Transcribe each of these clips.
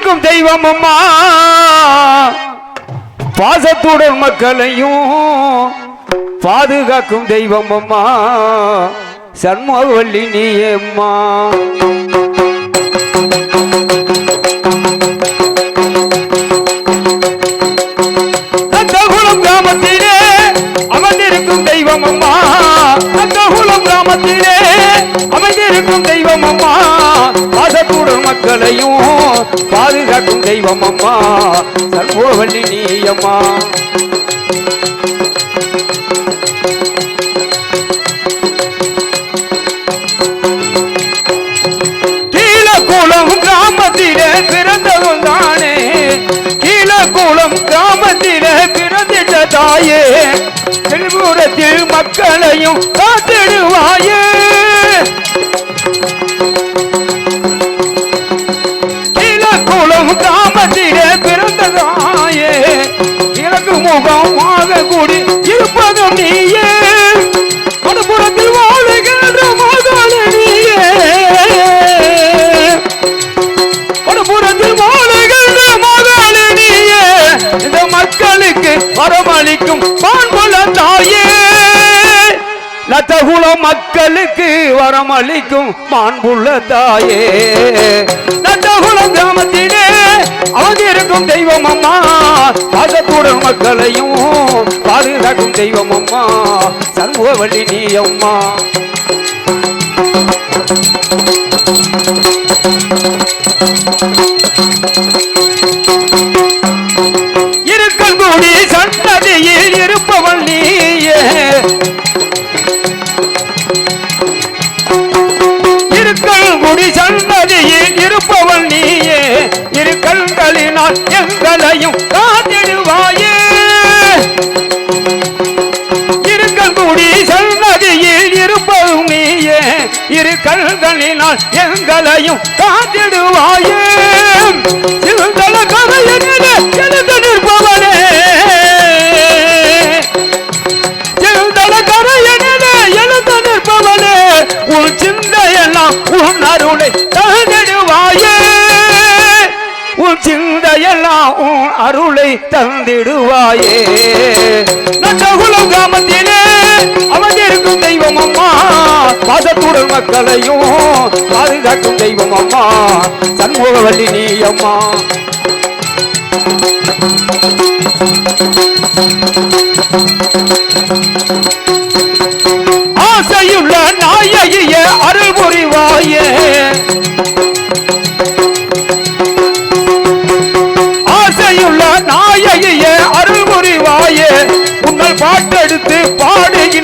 இருக்கும் தெய்வம் அம்மா. பாசத்துடன் மக்களையும் பாதுகாக்கும் தெய்வம் அம்மா. சண்முகவல்லி நீ அம்மா. தத்தகுளம் தெய்வம் அம்மா. தத்தகுளம் மக்களையும் பாதுகாக்கும் தெய்வம் அம்மா. சண்முகவல்லி நீ அம்மா தாயே. திருபுரத்தில் மக்களையும் காத்திடுவாயே. பிறந்ததாயே எனக்கு முகமாக கூடி இருப்பதும் நீயே. மறுபுறத்தில் வாழுகின்ற மகள் நீயே. மறுபுறத்தில் வாழுகின்ற மகள் நீயே. இந்த மக்களுக்கு வரமளிக்கும் பான்புல தாயே. லத்தகுல மக்களுக்கு வரமளிக்கும் மாண்புள்ள தாயே. லத்தகுலம் கிராமத்திலே அவங்க தெய்வம் அம்மா பாசத்துடன் மக்களையும் பாதுகாக்கும் தெய்வம் அம்மா சண்முகவள்ளி நீ அம்மா Thank you. கண்களினால் எங்களையும் காத்திடுவாயே. இருக்கல் குடி சந்ததியில் நீயே இரு கண்களினால் எங்களையும் காத்திடுவாயே. சிறுதல கதையினிலே எழுந்து நிற்பவனே. எழுந்தல கரையனிலே எழுந்து நிற்பவனே. உன் சிந்தையெல்லாம் உன் அருளை தகடுவாயே சிந்தையெல்லாம் உன் அருளை தந்திடுவாயே. நட்டகுலம் கிராமத்திலே அமைந்திருக்கும் தெய்வம் அம்மா பாதத்துடன் மக்களையும் பாதுகாக்கும் தெய்வம் அம்மா சண்முகவல்லி நீ அம்மா ஆசையுள்ள நாயகிய அரு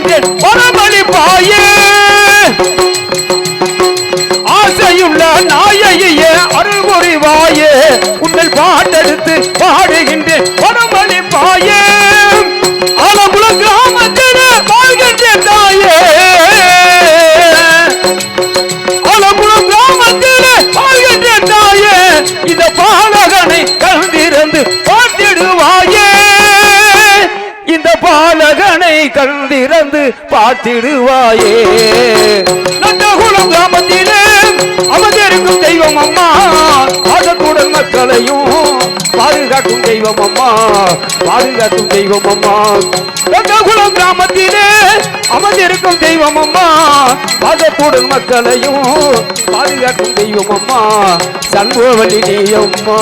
பாடுகின்றேன் பரமளிப்பாயே ஆசையுள்ள நாயையே அருள் புரிவாயே உன்னால் பாட்டெடுத்து பாடுகின்றேன் கண்டிருந்து பார்த்திடுவாயே. நந்தகுலம் கிராமத்திலே அவதரிக்கும் தெய்வம் அம்மா. பாதத்துடன் மக்களையும் பாதுகாக்கும் தெய்வம் அம்மா. பாதுகாக்கும் தெய்வம் அம்மா. நந்தகுலம் கிராமத்திலே அமர்ந்திருக்கும் தெய்வம் அம்மா. பாதத்துடன் மக்களையும் பாதுகாக்கும் தெய்வம் அம்மா. சண்பவழி நீ அம்மா.